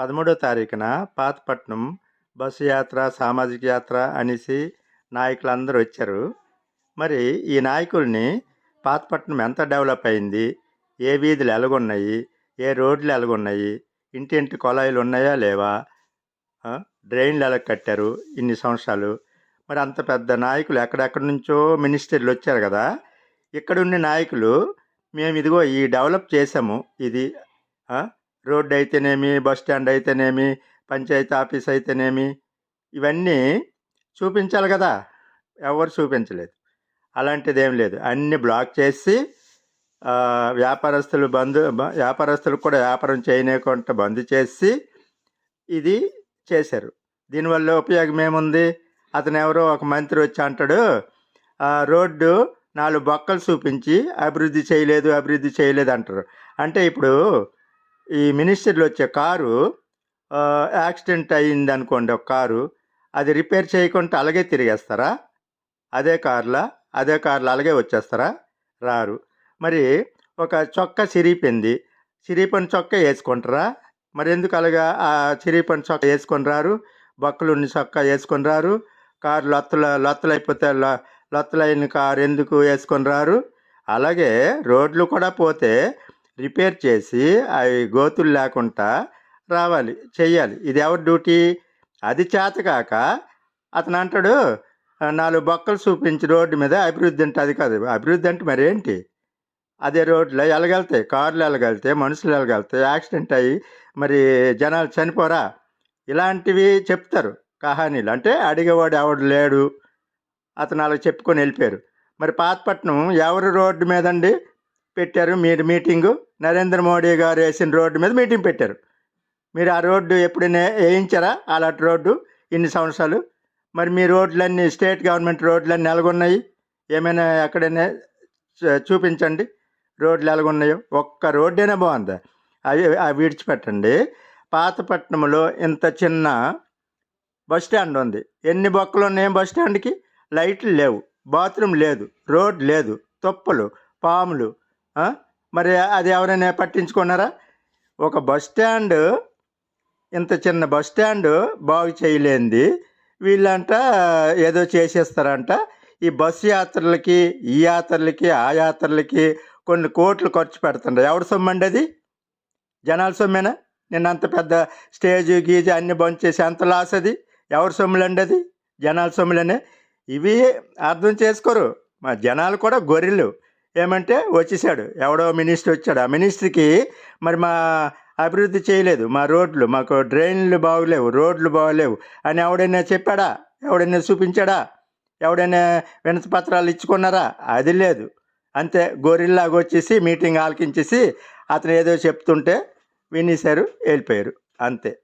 పదమూడో తారీఖున పాతపట్నం బస్సు యాత్ర సామాజిక యాత్ర అనేసి నాయకులందరూ వచ్చారు. మరి ఈ నాయకుల్ని పాతపట్నం ఎంత డెవలప్ అయింది? ఏ వీధులు ఎలాగున్నాయి? ఏ రోడ్లు ఎలాగున్నాయి? ఇంటింటి కొలాయిలు ఉన్నాయా లేవా? డ్రైన్లు ఎలా కట్టారు? ఇన్ని సంవత్సరాలు. మరి అంత పెద్ద నాయకులు ఎక్కడెక్కడి నుంచో మినిస్టర్లు వచ్చారు కదా. ఇక్కడున్న నాయకులు మేము ఇదిగో ఈ డెవలప్ చేసాము ఇది రోడ్డు అయితేనేమి బస్ స్టాండ్ అయితేనేమి పంచాయతీ ఆఫీస్ అయితేనేమి ఇవన్నీ చూపించాలి కదా. ఎవరు చూపించలేదు. అలాంటిది ఏం లేదు. అన్ని బ్లాక్ చేసి వ్యాపారస్తులు బంద్ వ్యాపారస్తులకు కూడా వ్యాపారం చేయనీయకుండా బంద్ చేసి ఇది చేశారు. దీనివల్ల ఉపయోగం ఏముంది అతను ఎవరో ఒక మంత్రి వచ్చి అంటాడు రోడ్డు నాలుగు బొక్కలు చూపించి అభివృద్ధి చేయలేదు అభివృద్ధి చేయలేదు అంటారు. అంటే ఇప్పుడు ఈ మినిస్టర్లు వచ్చే కారు యాక్సిడెంట్ అయ్యింది అనుకోండి ఒక కారు అది రిపేర్ చేయకుండా అలాగే తిరిగేస్తారా? అదే కార్లా? అదే కార్లు? అలాగే వచ్చేస్తారా? రారు. మరి ఒక చొక్కా చిరిగిపోయింది చిరిగిపోయిన చొక్కా వేసుకుంటారా? మరి ఎందుకు అలాగా ఆ చిరిపని చొక్కా వేసుకొని రారు? బొక్కలు ఉన్న చొక్కా వేసుకొని రారు? కారు లొత్తల లొత్తలు అయిపోతే లొ- లొత్తలైన కారు ఎందుకు వేసుకొని రారు? అలాగే రోడ్లు కూడా పోతే రిపేర్ చేసి అవి గోతులు లేకుండా రావాలి చెయ్యాలి ఇది ఎవరి డ్యూటీ? అది చేతకాక అతను అంటాడు నాలుగు బొక్కలు చూపించి రోడ్డు మీద అభివృద్ధి అంటే అది కాదు. అభివృద్ధి అంటే మరి ఏంటి? అదే రోడ్లో వెళ్ళగలుగుతాయి కార్లు ఎలగలుగుతాయి మనుషులు వెళ్ళగలుగుతాయి యాక్సిడెంట్ అయ్యి మరి జనాలు చనిపోరా? ఇలాంటివి చెప్తారు కహానీలు. అంటే అడిగేవాడు ఎవడు లేడు. అతను అలా చెప్పుకొని వెళ్ళిపోయారు. మరి పాతపట్నం ఎవరు రోడ్డు మీదండి? పెట్టారు మీరు మీటింగు? నరేంద్ర మోడీ గారు వేసిన రోడ్డు మీద మీటింగ్ పెట్టారు. మీరు ఆ రోడ్డు ఎప్పుడైనా వేయించారా? అలాంటి రోడ్డు ఇన్ని సంవత్సరాలు. మరి మీ రోడ్లన్నీ స్టేట్ గవర్నమెంట్ రోడ్లన్నీ ఎలాగున్నాయి? ఏమైనా ఎక్కడైనా చూపించండి. రోడ్లు ఎలాగున్నాయో? ఒక్క రోడ్డైనా బాగుందా? అవి అవి విడిచిపెట్టండి. పాతపట్నంలో ఇంత చిన్న బస్ స్టాండ్ ఉంది. ఎన్ని బొక్కలు ఉన్నాయి బస్ స్టాండ్కి? లైట్లు లేవు. బాత్రూమ్ లేదు. రోడ్ లేదు. తుప్పలు పాములు మరి అది ఎవరైనా పట్టించుకున్నారా? ఒక బస్ స్టాండ్ ఇంత చిన్న బస్ స్టాండ్ బాగు చేయలేంది. వీళ్ళంట ఏదో చేసేస్తారంట. ఈ బస్సు యాత్రలకి ఈ యాత్రలకి ఆ యాత్రలకి కొన్ని కోట్లు ఖర్చు పెడుతుండ్రు. ఎవరి సొమ్ము అండి అది? జనాల సొమ్మేనా? నిన్న అంత పెద్ద స్టేజ్ గీజ్ అన్ని బంద్ చేసి అంత లాస్ అది? ఎవరి సొమ్ములండి అది? జనాల సొమ్ములనే? ఇవి అర్థం చేసుకోరు. మా జనాలు కూడా గొర్రెలు. ఏమంటే వచ్చేసాడు. ఎవడో మినిస్టర్ వచ్చాడు. ఆ మినిస్టర్కి మరి మా అభివృద్ధి చేయలేదు. మా రోడ్లు మాకు డ్రైన్లు బాగలేవు రోడ్లు బాగలేవు అని ఎవడైనా చెప్పాడా? ఎవడైనా చూపించాడా? ఎవడైనా వినతి పత్రాలు ఇచ్చుకున్నారా? అది లేదు. అంతే. గొరిల్లాగా వచ్చేసి మీటింగ్ ఆలకించేసి అతను ఏదో చెప్తుంటే వినేశారు వెళ్ళిపోయారు. అంతే.